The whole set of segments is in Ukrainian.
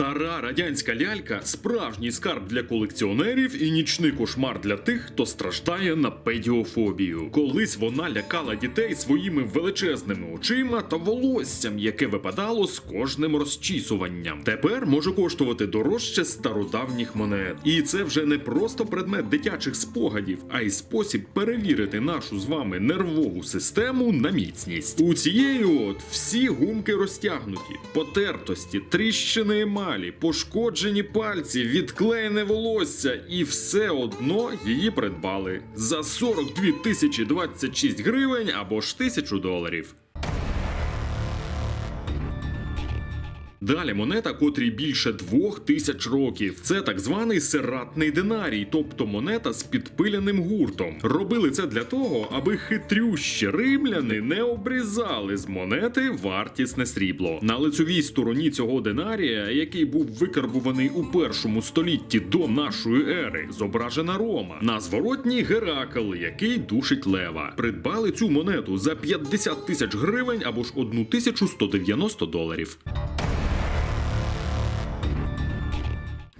Стара радянська лялька справжній скарб для колекціонерів і нічний кошмар для тих, хто страждає на педіофобію. Колись вона лякала дітей своїми величезними очима та волоссям, яке випадало з кожним розчісуванням. Тепер може коштувати дорожче стародавніх монет. І це вже не просто предмет дитячих спогадів, а й спосіб перевірити нашу з вами нервову систему на міцність. У цієї от всі гумки розтягнуті, потертості, тріщини емалі, пошкоджені пальці, відклеєне волосся, і все одно її придбали. За 42 тисячі 26 гривень або ж тисячу доларів. Далі монета, котрій більше двох тисяч років. Це так званий сератний динарій, тобто монета з підпиляним гуртом. Робили це для того, аби хитрющі римляни не обрізали з монети вартісне срібло. На лицевій стороні цього динарія, який був викарбуваний у першому столітті до нашої ери, зображена Рома. На зворотній Геракл, який душить лева. Придбали цю монету за 50 тисяч гривень або ж 1190 доларів.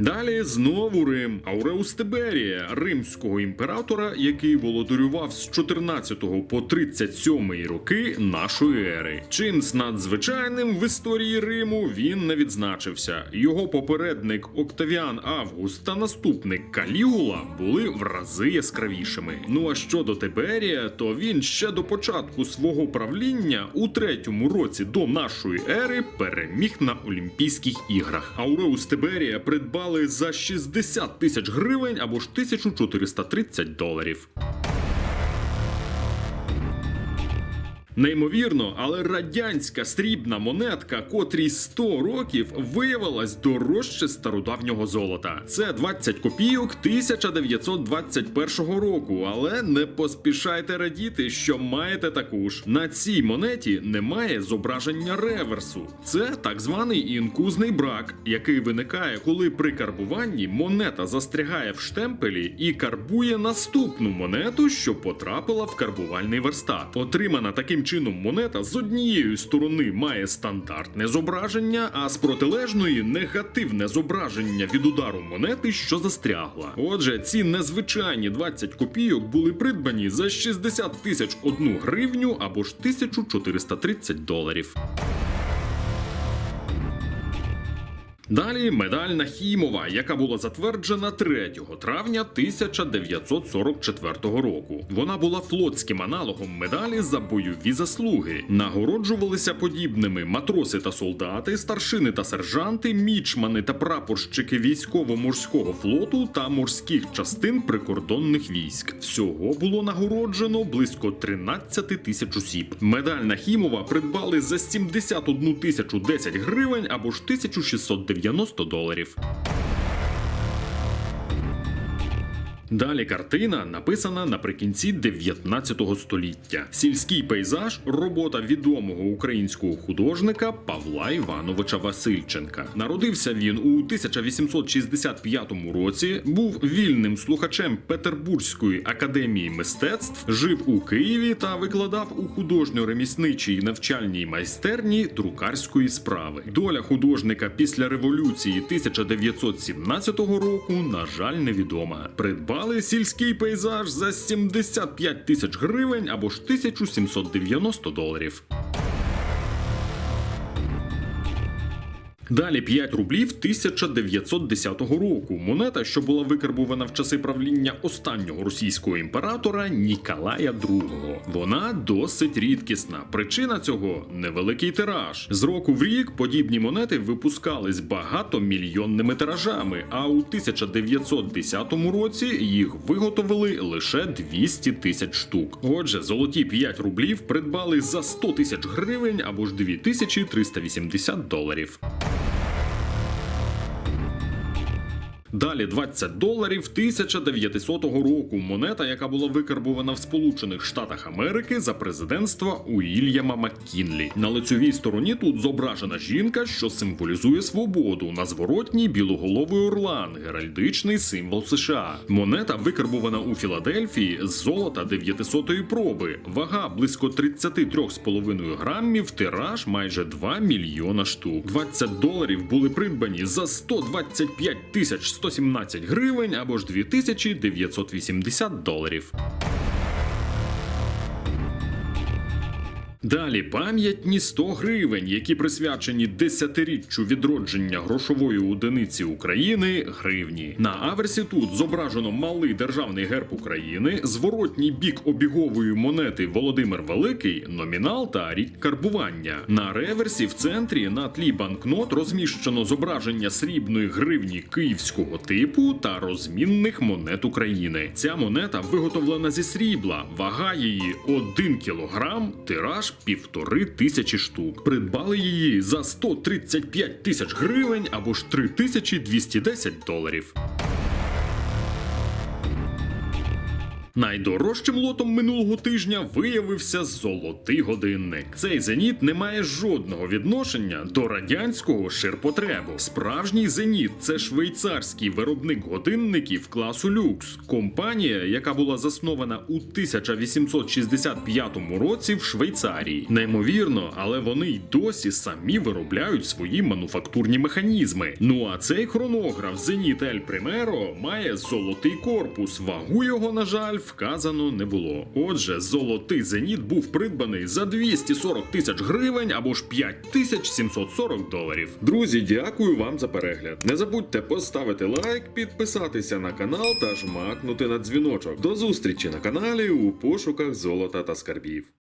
Далі знову Рим, Ауреус Тиберія, римського імператора, який володарював з 14 по 37 роки нашої ери. Чимсь надзвичайним в історії Риму він не відзначився. Його попередник Октавіан Август та наступник Калігула були в рази яскравішими. Ну а щодо Тиберія, то він ще до початку свого правління у третьому році до нашої ери переміг на Олімпійських іграх. Ауреус Тиберія придбали за 60 тисяч гривень або ж 1430 доларів. Неймовірно, але радянська срібна монетка, котрій 100 років виявилась дорожче стародавнього золота. Це 20 копійок 1921 року. Але не поспішайте радіти, що маєте таку ж. На цій монеті немає зображення реверсу. Це так званий інкузний брак, який виникає, коли при карбуванні монета застрягає в штемпелі і карбує наступну монету, що потрапила в карбувальний верстат. Отримана таким чином монета з однієї сторони має стандартне зображення, а з протилежної негативне зображення від удару монети, що застрягла. Отже, ці незвичайні 20 копійок були придбані за 60 тисяч одну гривню або ж 1430 доларів. Далі медаль Нахімова, яка була затверджена 3 травня 1944 року. Вона була флотським аналогом медалі за бойові заслуги. Нагороджувалися подібними матроси та солдати, старшини та сержанти, мічмани та прапорщики військово-морського флоту та морських частин прикордонних військ. Всього було нагороджено близько 13 тисяч осіб. Медаль Нахімова придбали за 71 тисячу 10 гривень або ж 1690 доларів. Далі картина написана наприкінці 19 століття. Сільський пейзаж робота відомого українського художника Павла Івановича Васильченка. Народився він у 1865 році, був вільним слухачем Петербурзької академії мистецтв, жив у Києві та викладав у художньо-ремісничій навчальній майстерні друкарської справи. Доля художника після революції 1917 року, на жаль, невідома. Придбав Придбали сільський пейзаж за 75 тисяч гривень або ж 1790 доларів. Далі 5 рублів 1910 року. Монета, що була викарбувана в часи правління останнього російського імператора Ніколая II. Вона досить рідкісна. Причина цього невеликий тираж. З року в рік подібні монети випускались багатомільйонними тиражами, а у 1910 році їх виготовили лише 200 тисяч штук. Отже, золоті 5 рублів придбали за 100 тисяч гривень або ж 2380 доларів. Далі 20 доларів 1900 року. Монета, яка була викарбована в Сполучених Штатах Америки за президентства Уільяма Маккінлі. На лицьовій стороні тут зображена жінка, що символізує свободу. На зворотній білоголовий орлан, геральдичний символ США. Монета викарбована у Філадельфії з золота 900-ї проби. Вага близько 33,5 грамів, тираж майже 2 мільйона штук. 20 доларів були придбані за 125 тисяч 117 гривень або ж 2980 доларів. Далі пам'ятні 100 гривень, які присвячені десятиріччю відродження грошової одиниці України гривні. На аверсі тут зображено малий державний герб України, зворотній бік обігової монети Володимир Великий, номінал та рік карбування. На реверсі в центрі на тлі банкнот розміщено зображення срібної гривні київського типу та розмінних монет України. Ця монета виготовлена зі срібла, вага її 1 кілограм, тираж півтори тисячі штук. Придбали її за 135 тисяч гривень або ж 3210 доларів. Найдорожчим лотом минулого тижня виявився золотий годинник. Цей зеніт не має жодного відношення до радянського ширпотребу. Справжній зеніт це швейцарський виробник годинників класу люкс. Компанія, яка була заснована у 1865 році в Швейцарії. Неймовірно, але вони й досі самі виробляють свої мануфактурні механізми. Ну а цей хронограф Зеніт Ель Примеро має золотий корпус. Вагу його, на жаль, вказано не було. Отже, золотий зеніт був придбаний за 240 тисяч гривень або ж 5740 доларів. Друзі, дякую вам за перегляд. Не забудьте поставити лайк, підписатися на канал та жмакнути на дзвіночок. До зустрічі на каналі у пошуках золота та скарбів.